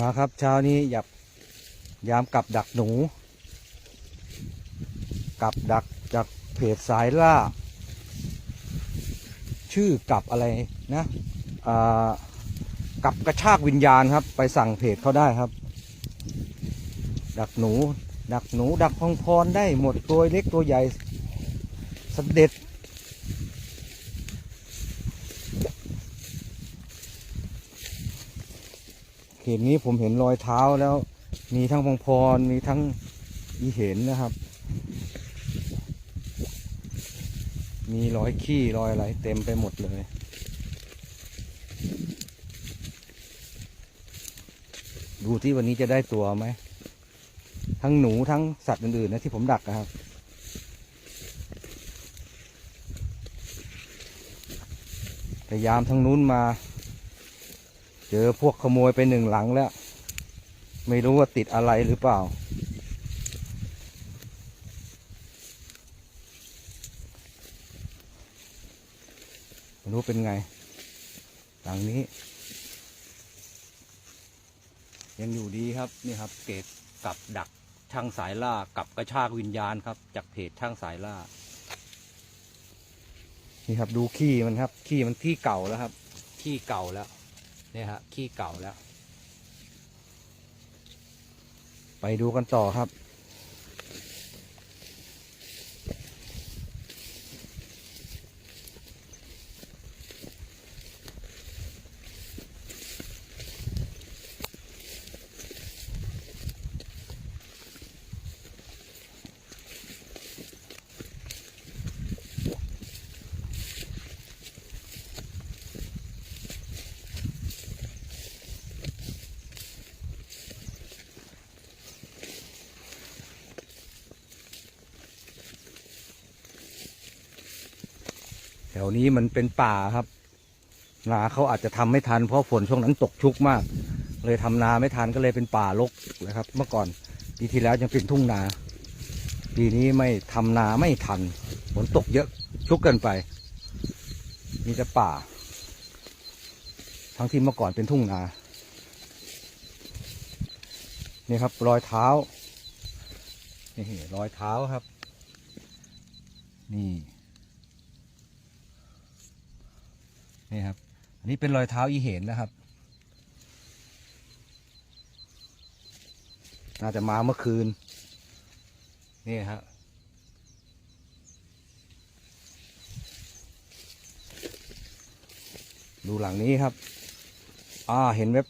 มาครับเช้านี้หยับยามกับดักหนู กับดักจากเพจสายล่า ชื่อกับอะไรนะกับกระชากวิญญาณครับ ไปสั่งเพจเขาได้ครับ ดักหนู ดักหนู ดักพองพรได้หมดตัวเล็กตัวใหญ่สเด็จ เขตนี้ผมเห็นรอยเท้าแล้ว มีทั้งพองพรมีทั้งอีเห็นนะครับ มีรอยขี้รอยอะไรเต็มไปหมดเลยดูที่วันนี้จะได้ตัวไหม ทั้งหนูทั้งสัตว์อื่นๆนะที่ผมดักนะครับ พยายามทั้งนู้นมา เจอพวกขโมยไปหนึ่งหลังแล้ว ไม่รู้ว่าติดอะไรหรือเปล่า ไม่รู้เป็นไง หลังนี้ ยังอยู่ดีครับ นี่ครับ เกตกับดักช่างสายล่ากับกระชากวิญญาณครับ จากเพจช่างสายล่า นี่ครับดูขี้มันครับ ขี้มันขี้เก่าแล้วครับ ขี้เก่าแล้ว เนี่ยฮะขี้เก่าแล้ว ไปดูกันต่อครับ ถวนี้มันเป็นป่าครับนาเขาอาจจะทำไม่ทันเพราะฝนช่วงนั้นตกชุกมาก เลยทำนาไม่ทันก็เลยเป็นป่ารกนะครับ เมื่อก่อนปีที่แล้วยังเป็นทุ่งนา ปีนี้ไม่ทำนาไม่ทันฝนตกเยอะชุกเกินไป มีแต่ป่า ทั้งที่เมื่อก่อนเป็นทุ่งนานี่ครับรอยเท้านี่รอยเท้าครับ นี่ นี่ครับ อันนี้เป็นรอยเท้าอีเห็นนะครับ น่าจะมาเมื่อคืน นี่ครับดูหลังนี้ครับ อ่า เห็นแวบ